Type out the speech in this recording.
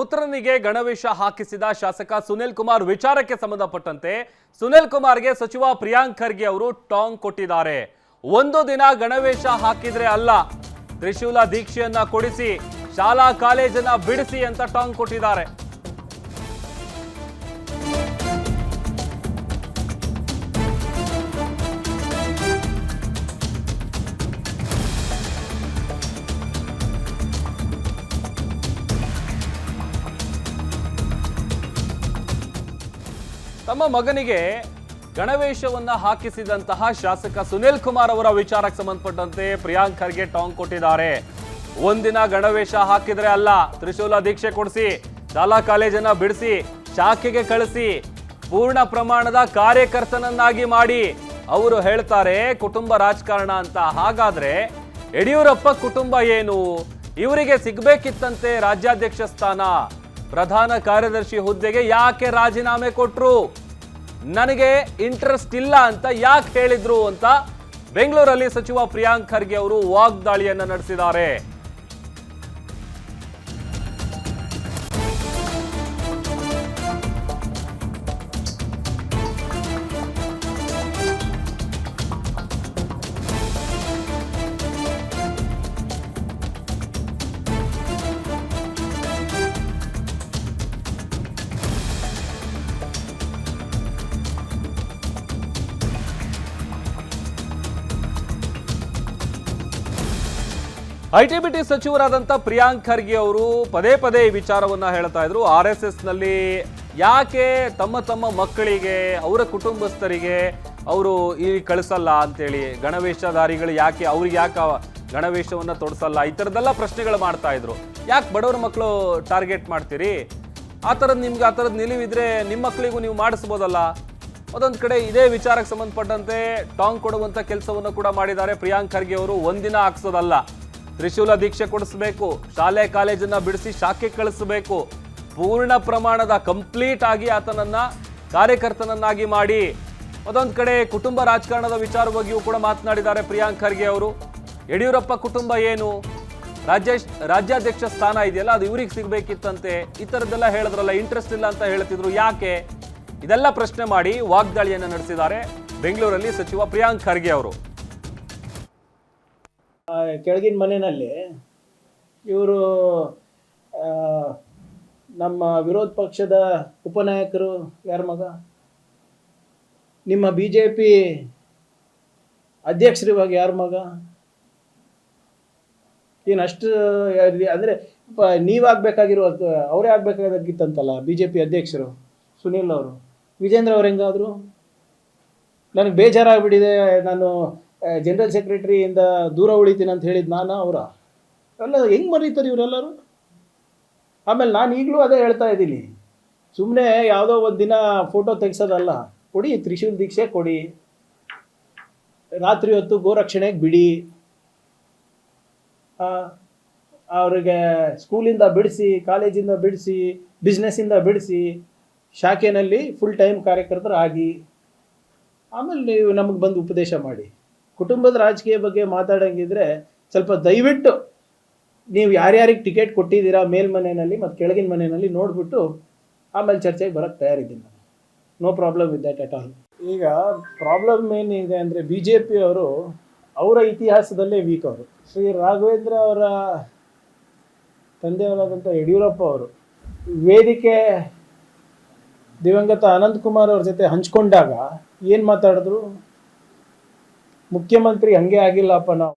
ಪುತ್ರನಿಗೆ ಗಣವೇಶ ಹಾಕಿಸಿದ ಶಾಸಕ ಸುನಿಲ್ ಕುಮಾರ್ ವಿಚಾರಕ್ಕೆ ಸಂಬಂಧಪಟ್ಟಂತೆ ಸುನಿಲ್ ಕುಮಾರ್ಗೆ ಸಚಿವ ಪ್ರಿಯಾಂಕ್ ಖರ್ಗೆ ಅವರು ಟಾಂಗ್ ಕೊಟ್ಟಿದ್ದಾರೆ. ಒಂದು ದಿನ ಗಣವೇಶ ಹಾಕಿದ್ರೆ ಅಲ್ಲ. ತ್ರಿಶೂಲ ದೀಕ್ಷೆಯನ್ನ ಕೊಡಿಸಿ, ಶಾಲಾ ಕಾಲೇಜನ್ನ ಬಿಡಿಸಿ ಅಂತ ಟಾಂಗ್ ಕೊಟ್ಟಿದ್ದಾರೆ. ತಮ್ಮ ಮಗನಿಗೆ ಗಣವೇಶವನ್ನ ಹಾಕಿಸಿದಂತಹ ಶಾಸಕ ಸುನಿಲ್ ಕುಮಾರ್ ಅವರ ವಿಚಾರಕ್ಕೆ ಸಂಬಂಧಪಟ್ಟಂತೆ ಪ್ರಿಯಾಂಕ್ ಖರ್ಗೆ ಟಾಂಗ್ ಕೊಟ್ಟಿದ್ದಾರೆ. ಒಂದಿನ ಗಣವೇಶ ಹಾಕಿದ್ರೆ ಅಲ್ಲ, ತ್ರಿಶೂಲ ದೀಕ್ಷೆ ಕೊಡಿಸಿ, ಶಾಲಾ ಕಾಲೇಜನ್ನ ಬಿಡಿಸಿ, ಶಾಖೆಗೆ ಕಳಿಸಿ, ಪೂರ್ಣ ಪ್ರಮಾಣದ ಕಾರ್ಯಕರ್ತನನ್ನಾಗಿ ಮಾಡಿ ಅವರು ಹೇಳ್ತಾರೆ, ಕುಟುಂಬ ರಾಜಕಾರಣ ಅಂತ. ಹಾಗಾದ್ರೆ ಯಡಿಯೂರಪ್ಪ ಕುಟುಂಬ ಏನು? ಇವರಿಗೆ ಸಿಗ್ಬೇಕಿತ್ತಂತೆ ರಾಜ್ಯಾಧ್ಯಕ್ಷ ಸ್ಥಾನ. ಪ್ರಧಾನ ಕಾರ್ಯದರ್ಶಿ ಹುದ್ದೆಗೆ ಯಾಕೆ ರಾಜೀನಾಮೆ ಕೊಟ್ರು? ನನಗೆ ಇಂಟ್ರೆಸ್ಟ್ ಇಲ್ಲ ಅಂತ ಯಾಕೆ ಹೇಳಿದ್ರು ಅಂತ ಬೆಂಗಳೂರಲ್ಲಿ ಸಚಿವ ಪ್ರಿಯಾಂಕ್ ಖರ್ಗೆ ಅವರು ವಾಗ್ದಾಳಿಯನ್ನ ನಡೆಸಿದ್ದಾರೆ. ಐಟಿಬಿಟಿ ಸಚಿವರಾದಂಥ ಪ್ರಿಯಾಂಕ್ ಖರ್ಗೆ ಅವರು ಪದೇ ಪದೇ ಈ ವಿಚಾರವನ್ನು ಹೇಳ್ತಾ ಇದ್ರು. ಆರ್ ಎಸ್ ಎಸ್ನಲ್ಲಿ ಯಾಕೆ ತಮ್ಮ ತಮ್ಮ ಮಕ್ಕಳಿಗೆ, ಅವರ ಕುಟುಂಬಸ್ಥರಿಗೆ ಅವರು ಈ ಕಳಿಸಲ್ಲ ಅಂತೇಳಿ ಗಣವೇಷಧಾರಿಗಳು ಯಾಕೆ, ಅವ್ರಿಗೆ ಯಾಕೆ ಗಣವೇಷವನ್ನು ತೊಡಸಲ್ಲ? ಈ ಥರದ್ದೆಲ್ಲ ಪ್ರಶ್ನೆಗಳು ಮಾಡ್ತಾ ಇದ್ರು. ಯಾಕೆ ಬಡವ್ರ ಮಕ್ಕಳು ಟಾರ್ಗೆಟ್ ಮಾಡ್ತೀರಿ? ಆ ಥರದ್ದು ನಿಮ್ಗೆ, ಆ ಥರದ್ದು ನಿಲುವಿದ್ರೆ ನಿಮ್ಮ ಮಕ್ಕಳಿಗೂ ನೀವು ಮಾಡಿಸ್ಬೋದಲ್ಲ? ಅದೊಂದು ಕಡೆ ಇದೇ ವಿಚಾರಕ್ಕೆ ಸಂಬಂಧಪಟ್ಟಂತೆ ಟಾಂಗ್ ಕೊಡುವಂಥ ಕೆಲಸವನ್ನು ಕೂಡ ಮಾಡಿದ್ದಾರೆ ಪ್ರಿಯಾಂಕ್ ಖರ್ಗೆ ಅವರು. ಒಂದಿನ ಹಾಕ್ಸೋದಲ್ಲ ತ್ರಿಶೂಲ ದೀಕ್ಷೆ ಕೊಡಿಸ್ಬೇಕು. ಶಾಲೆ ಕಾಲೇಜನ್ನ ಬಿಡಿಸಿ ಶಾಖೆ ಕಳಿಸಬೇಕು. ಪೂರ್ಣ ಪ್ರಮಾಣದ ಕಂಪ್ಲೀಟ್ ಆಗಿ ಆತನನ್ನ ಕಾರ್ಯಕರ್ತನನ್ನಾಗಿ ಮಾಡಿ. ಅದೊಂದು ಕಡೆ ಕುಟುಂಬ ರಾಜಕಾರಣದ ವಿಚಾರವಾಗಿಯೂ ಕೂಡ ಮಾತನಾಡಿದ್ದಾರೆ ಪ್ರಿಯಾಂಕ್ ಖರ್ಗೆ ಅವರು. ಯಡಿಯೂರಪ್ಪ ಕುಟುಂಬ ಏನು? ರಾಜ್ಯ ರಾಜ್ಯಾಧ್ಯಕ್ಷ ಸ್ಥಾನ ಇದೆಯಲ್ಲ, ಅದು ಇವ್ರಿಗೆ ಸಿಗಬೇಕಿತ್ತಂತೆ. ಈ ಥರದ್ದೆಲ್ಲ ಹೇಳಿದ್ರಲ್ಲ ಇಂಟ್ರೆಸ್ಟ್ ಇಲ್ಲ ಅಂತ ಹೇಳ್ತಿದ್ರು, ಯಾಕೆ? ಇದೆಲ್ಲ ಪ್ರಶ್ನೆ ಮಾಡಿ ವಾಗ್ದಾಳಿಯನ್ನು ನಡೆಸಿದ್ದಾರೆ ಬೆಂಗಳೂರಲ್ಲಿ ಸಚಿವ ಪ್ರಿಯಾಂಕ್ ಖರ್ಗೆ ಅವರು. ಕೆಳಗಿನ ಮನೆಯಲ್ಲಿ ಇವರು ನಮ್ಮ ವಿರೋಧ ಪಕ್ಷದ ಉಪನಾಯಕರು ಯಾರ ಮಗ? ನಿಮ್ಮ ಬಿ ಜೆ ಪಿ ಅಧ್ಯಕ್ಷರು ಇವಾಗ ಯಾರ ಮಗ? ಏನು ಅಷ್ಟು, ಅಂದರೆ ನೀವಾಗಬೇಕಾಗಿರೋ ಅವರೇ ಆಗಬೇಕಾಗಿತ್ತಂತಲ್ಲ ಬಿ ಜೆ ಪಿ ಅಧ್ಯಕ್ಷರು ಸುನೀಲ್ ಅವರು. ವಿಜೇಂದ್ರ ಅವ್ರು ಹೆಂಗಾದರು? ನನಗೆ ಬೇಜಾರಾಗಿಬಿಟ್ಟಿದೆ, ನಾನು ಜನರಲ್ ಸೆಕ್ರೆಟರಿಯಿಂದ ದೂರ ಉಳಿತೀನಿ ಅಂತ ಹೇಳಿದ್ದು ನಾನು ಅವರ? ಎಲ್ಲ ಹೆಂಗೆ ಮರೀತಾರೆ ಇವರೆಲ್ಲರೂ? ಆಮೇಲೆ ನಾನು ಈಗಲೂ ಅದೇ ಹೇಳ್ತಾ ಇದ್ದೀನಿ. ಸುಮ್ಮನೆ ಯಾವುದೋ ಒಂದು ದಿನ ಫೋಟೋ ತೆಗ್ಸೋದಲ್ಲ, ಕೊಡಿ, ತ್ರಿಶೂಲ್ ದೀಕ್ಷೆ ಕೊಡಿ. ರಾತ್ರಿ ಹೊತ್ತು ಗೋರಕ್ಷಣೆಗೆ ಬಿಡಿ. ಅವ್ರಿಗೆ ಸ್ಕೂಲಿಂದ ಬಿಡಿಸಿ, ಕಾಲೇಜಿಂದ ಬಿಡಿಸಿ, ಬಿಸ್ನೆಸ್ಸಿಂದ ಬಿಡಿಸಿ, ಶಾಖೆನಲ್ಲಿ ಫುಲ್ ಟೈಮ್ ಕಾರ್ಯಕರ್ತರಾಗಿ. ಆಮೇಲೆ ನೀವು ನಮಗೆ ಬಂದು ಉಪದೇಶ ಮಾಡಿ. ಕುಟುಂಬದ ರಾಜಕೀಯ ಬಗ್ಗೆ ಮಾತಾಡಂಗಿದ್ರೆ ಸ್ವಲ್ಪ ದಯವಿಟ್ಟು ನೀವು ಯಾರ್ಯಾರಿಗೆ ಟಿಕೆಟ್ ಕೊಟ್ಟಿದ್ದೀರಾ ಮೇಲ್ಮನೆಯಲ್ಲಿ ಮತ್ತು ಕೆಳಗಿನ ಮನೆಯಲ್ಲಿ ನೋಡಿಬಿಟ್ಟು ಆಮೇಲೆ ಚರ್ಚೆಗೆ ಬರೋಕ್ಕೆ ತಯಾರಿದ್ದೀನಿ ನಾನು. No problem with that at all ಈಗ ಪ್ರಾಬ್ಲಮ್ ಏನಿದೆ ಅಂದರೆ ಬಿ ಜೆ ಪಿ ಅವರು ಅವರ ಇತಿಹಾಸದಲ್ಲೇ ವೀಕ್ ಅವರು. ಶ್ರೀ ರಾಘವೇಂದ್ರ ಅವರ ತಂದೆಯವರಾದಂಥ ಯಡಿಯೂರಪ್ಪ ಅವರು ವೇದಿಕೆ ದಿವಂಗತ ಅನಂತಕುಮಾರ್ ಅವ್ರ ಜೊತೆ ಹಂಚ್ಕೊಂಡಾಗ ಏನು ಮಾತಾಡಿದ್ರು? ಮುಖ್ಯಮಂತ್ರಿ ಹಂಗೆ ಆಗಿಲ್ಲಪ್ಪ ನಾವು.